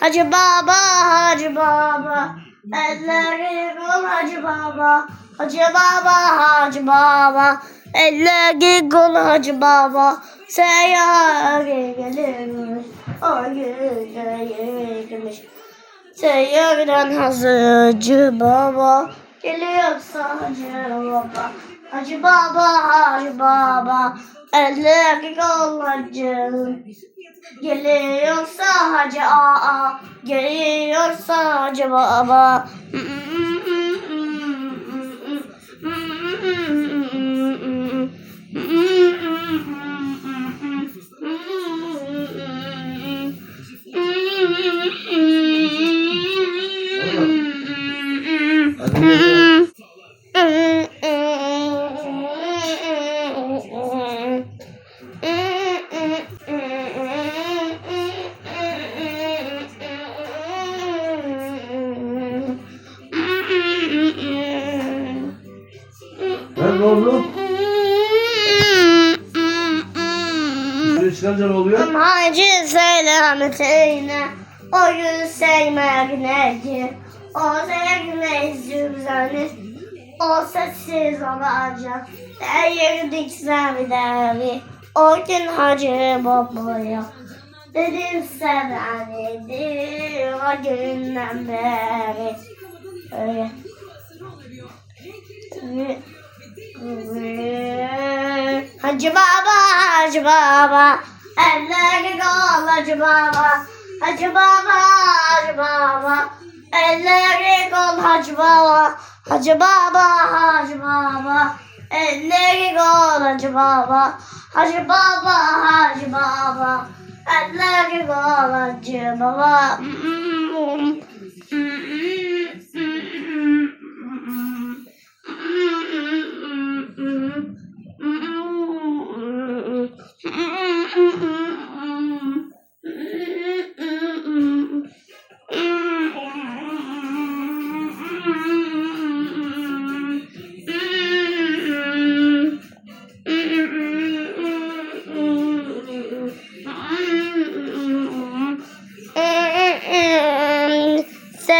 Hacı baba, hacı baba, elleri kol hacı baba, hacı baba, hacı baba, elleri kol hacı baba, seyyare gelirmiş, o güne girmiş. Seyyardan hazırcı baba, geliyorsa hacı baba, hacı baba, hacı baba, elleri kol hacı. Geliyorsa hacı aa, geliyorsa hacı baba. Ha oldu? Çıkarınca ne oluyor? Hacı selametine o gün sevmek neci o sevmek zübzanı o sessiz olacak. Değirdik sevderi. O gün hacı babaya dedim sevenidir o günden beri. Öyle Hacı baba, hacı baba, elleri kol hacı baba, hacı baba, hacı baba, elleri kol hacı baba, hacı baba, hacı baba, elleri kol hacı baba, hacı baba, hacı baba, elleri kol hacı baba.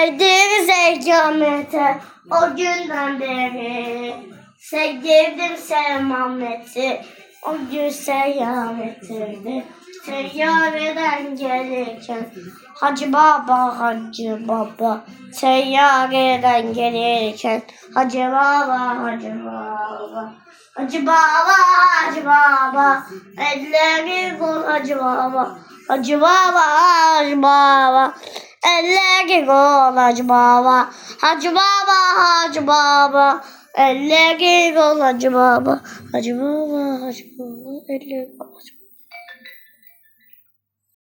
Sevdiğim zeygamete o günden beri. Sevdirdim sevmameti o gün seyyaretirdi Seyyareden gelirken Hacı baba hacı baba. Seyyareden gelirken Hacı baba hacı baba. Hacı baba hacı baba. Elleri kul hacı baba. Hacı baba hacı baba Elleri kul hacı baba. Hacı baba hacı baba. Elleri kul hacı baba. Hacı baba hacı baba. Elleri kul hacı baba